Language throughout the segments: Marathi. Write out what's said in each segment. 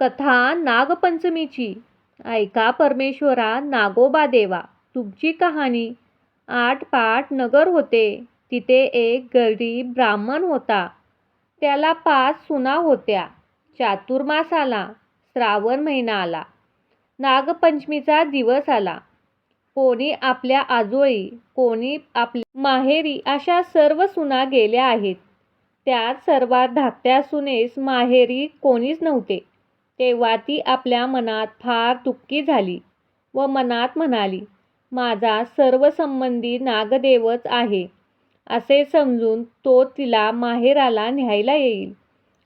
कथा नागपंचमीची. ऐका परमेश्वरा नागोबा देवा तुमची कहाणी. आठ पाट नगर होते. तिथे एक गरीब ब्राह्मण होता. त्याला पाच सुना होत्या. चातुर्मास आला श्रावण महिना आला नागपंचमीचा दिवस आला. कोणी आपल्या आजोळी कोणी आपल्या माहेरी अशा सर्व सुना गेल्या आहेत. त्यात सर्वात धाकट्या सुनेस माहेरी कोणीच नव्हते. तेव्हा ती आपल्या मनात फार दुःखी झाली व मनात म्हणाली माझा सर्व संबंधी नागदेवच आहे. असे समजून तो तिला माहेराला न्यायला येईल.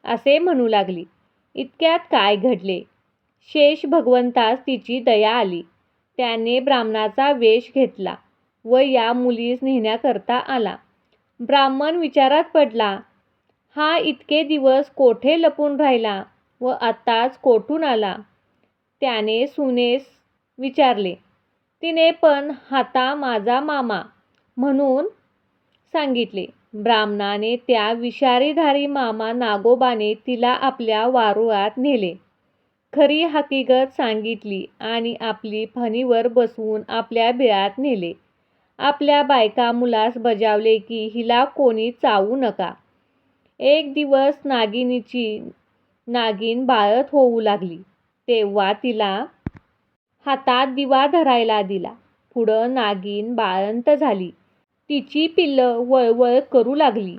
असे म्हणू लागली. इतक्यात काय घडले? शेष भगवंतास तिची दया आली. त्याने ब्राह्मणाचा वेश घेतला व या मुलीस नेण्याकरता आला. ब्राह्मण विचारात पडला हा इतके दिवस कोठे लपून राहिला? व आत्ताच कोठून आला? त्याने सुनेस विचारले. तिने पण हाता माझा मामा म्हणून सांगितले. ब्राह्मणाने त्या विषारीधारी मामा नागोबाने तिला आपल्या वारुळात नेले. खरी हकीकत सांगितली आणि आपली फणीवर बसवून आपल्या बिळात नेले. आपल्या बायका मुलास बजावले की हिला कोणी चावू नका. एक दिवस नागिनीची नागिन बाळत होऊ लागली. तेव्हा तिला हातात दिवा धरायला दिला. पुढं नागिन बाळंत झाली. तिची पिल्लं वळवळ करू लागली.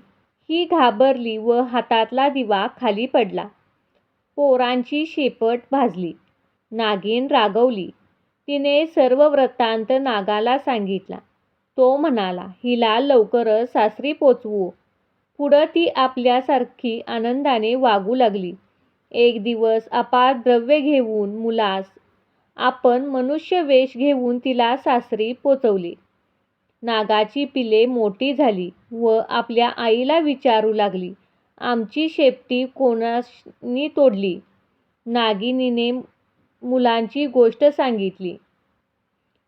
ही घाबरली व हातातला दिवा खाली पडला. पोरांची शेपट भाजली. नागिन रागवली. तिने सर्व वृत्तांत नागाला सांगितला. तो म्हणाला हिला लवकरच सासरी पोचवू. पुढं ती आपल्यासारखी आनंदाने वागू लागली. एक दिवस अपार द्रव्य घेऊन मुलास आपण मनुष्य वेश घेऊन तिला सासरी पोचवले. नागाची पिले मोठी झाली व आपल्या आईला विचारू लागली आमची शेपटी कोणानी तोडली नागिनीने मुलांची गोष्ट सांगितली.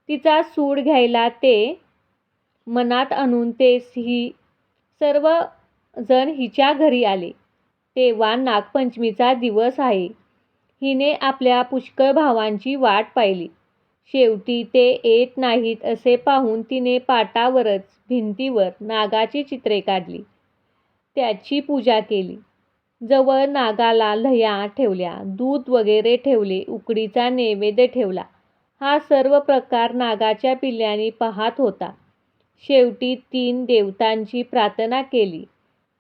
तिचा सूड घ्यायला ते मनात आणून तेच ही सर्व जण हिच्या घरी आले. तेव्हा नागपंचमीचा दिवस आहे. हिने आपल्या पुष्कळ भावांची वाट पाहिली. शेवटी ते येत नाहीत असे पाहून तिने पाटावरच भिंतीवर नागाची चित्रे काढली. त्याची पूजा केली. जवळ नागाला लह्या ठेवल्या दूध वगैरे ठेवले उकडीचा नैवेद्य ठेवला. हा सर्व प्रकार नागाच्या पिल्ल्याने पाहत होता. शेवटी तीन देवतांची प्रार्थना केली.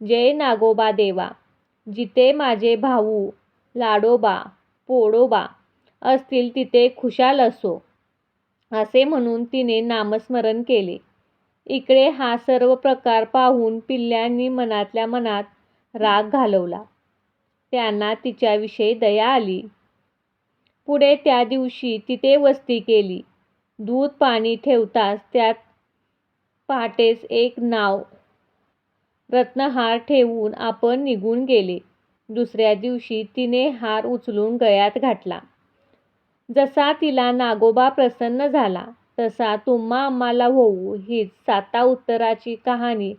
जय नागोबा देवा. जिथे माझे भाऊ लाडोबा पोडोबा असतील तिथे खुशाल असो असे म्हणून तिने नामस्मरण केले. इकडे हा सर्व प्रकार पाहून पिल्ल्यांनी मनातल्या मनात राग घालवला. त्यांना तिच्याविषयी दया आली. पुढे त्या दिवशी तिथे वस्ती केली. दूध पाणी ठेवताच त्यात पहाटेच एक नाव रत्नहार ठेवून आपण निघून गेले. दुसऱ्या दिवशी तिने हार उचलून गळ्यात घातला. जसा तिला नागोबा प्रसन्न झाला तसा तुम्हा आम्हाला होऊ हीच साता उत्तराची कहाणी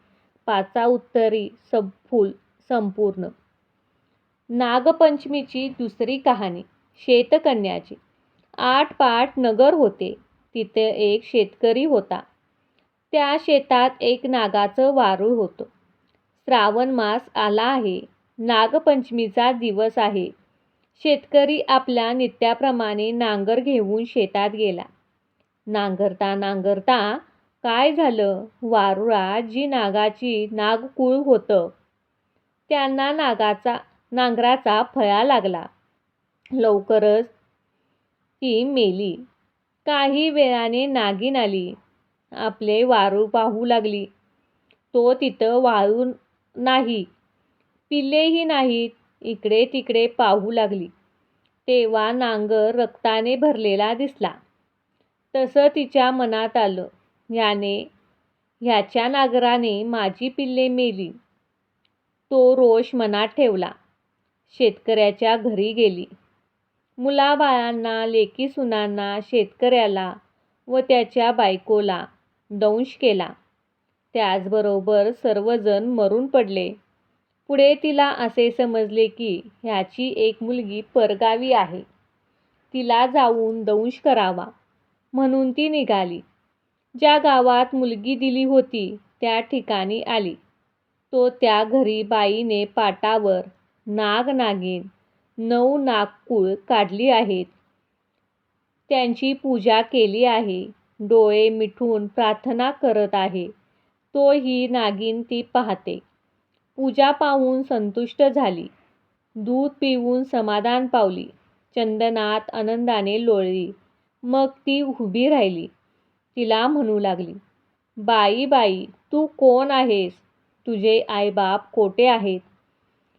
पाचा उत्तरी सफुल संपूर्ण. नागपंचमीची दुसरी कहाणी शेतकन्याची. आठ पाट नगर होते तिथे एक शेतकरी होता. त्या शेतात एक नागाचं वारूळ होतं. श्रावण मास आला आहे. नागपंचमीचा दिवस आहे. शेतकरी आपल्या नित्याप्रमाणे नांगर घेऊन शेतात गेला. नांगरता नांगरता काय झालं? वारुळा जी नागाची नागकुळ होतं. त्यांना नागाचा नांगराचा फळा लागला. लवकरच ती मेली. काही वेळाने नागिन आली. आपले वारू पाहू लागली. तो तिथं वाळून नाही. पिल्लेही नाहीत. इकडे तिकडे पाहू लागली. तेव्हा नांगर रक्ताने भरलेला दिसला. तसं तिच्या मनात आलं. ह्याने ह्याच्या नागराने माझी पिल्ले मेली. तो रोष मनात ठेवला. शेतकऱ्याच्या घरी गेली. मुलाबाळांना लेकी सुनांना शेतकऱ्याला व त्याच्या बायकोला दंश केला. त्याचबरोबर सर्वजण मरून पडले पुढे तिला असे समजले की ह्याची एक मुलगी परगावी आहे. तिला जाऊन दंश करावा, म्हणून ती निघाली. ज्या गावात मुलगी दिली होती त्या ठिकाणी आली. तो त्या घरी बाईने पाटावर नाग-नागीण नऊ नागकुळ काढली आहेत. त्यांची पूजा केली आहे. डोळे मिठून प्रार्थना करत आहे. तो ही ती पाहते. पूजा पाहून संतुष्ट झाली. दूध पिऊन समाधान पावली. चंदनात आनंदाने लोळली. मग ती उभी राहिली. तिला म्हणू लागली, बाई बाई तू कोण आहेस? तुझे आईबाप कोठे आहेत?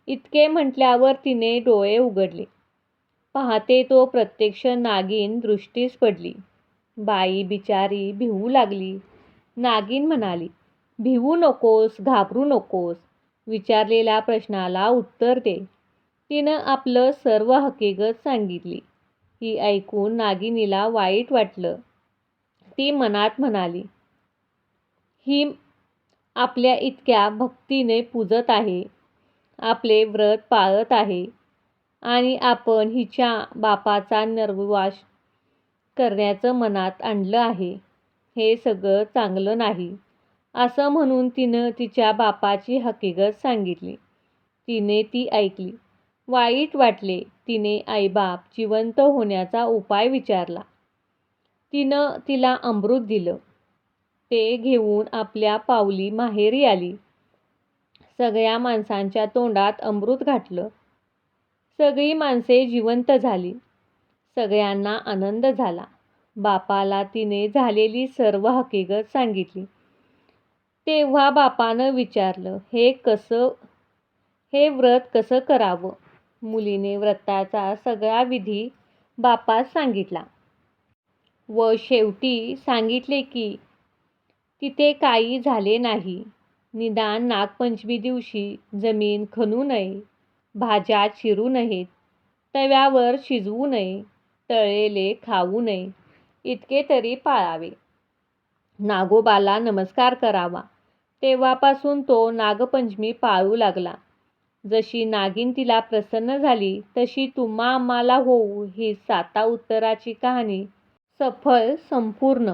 इतके म्हटल्यावर तिने डोळे उघडले. पाहते तो प्रत्यक्ष नागिन दृष्टीस पडली. बाई बिचारी भिवू लागली. नागिन म्हणाली, भिवू नकोस, घाबरू नकोस. विचारलेल्या प्रश्नाला उत्तर दे. तिनं आपलं सर्व हकीकत सांगितली. ही ऐकून नागिनीला वाईट वाटलं. ती मनात म्हणाली, ही आपल्या इतक्या भक्तीने पूजत आहे. आपले व्रत पाळत आहे आणि आपण हिच्या बापाचा निर्वास करण्याचं मनात आणलं आहे. हे सगळं चांगलं नाही. असं म्हणून तिनं तिच्या बापाची हकीगत सांगितली. तिने ती ऐकली. वाईट वाटले. तिने आईबाप जिवंत होण्याचा उपाय विचारला. तिनं तिला अमृत दिलं. ते घेऊन आपल्या पावली माहेरी आली. सगळ्या माणसांच्या तोंडात अमृत घातलं. सगळी माणसे जिवंत झाली. सगळ्यांना आनंद झाला. बापाला तिने झालेली सर्व हकीगत सांगितली. तेव्हा बापानं विचारलं, हे कसं हे व्रत कसं करावं? मुलीने व्रताचा सगळा विधी बापास सांगितला. व शेवटी सांगितले की तिथे काही झाले नाही. निदान नागपंचमी दिवशी जमीन खणू नये, भाज्या चिरू नयेत, तव्यावर शिजवू नये, तळलेले खाऊ नये, इतके तरी पाळावे. नागोबाला नमस्कार करावा. तेव्हापासून तो नागपंचमी पाळू लागला. जशी नागिन तिला प्रसन्न झाली तशी तुम्हा आम्हाला होऊ ही साता उत्तराची कहाणी सफल संपूर्ण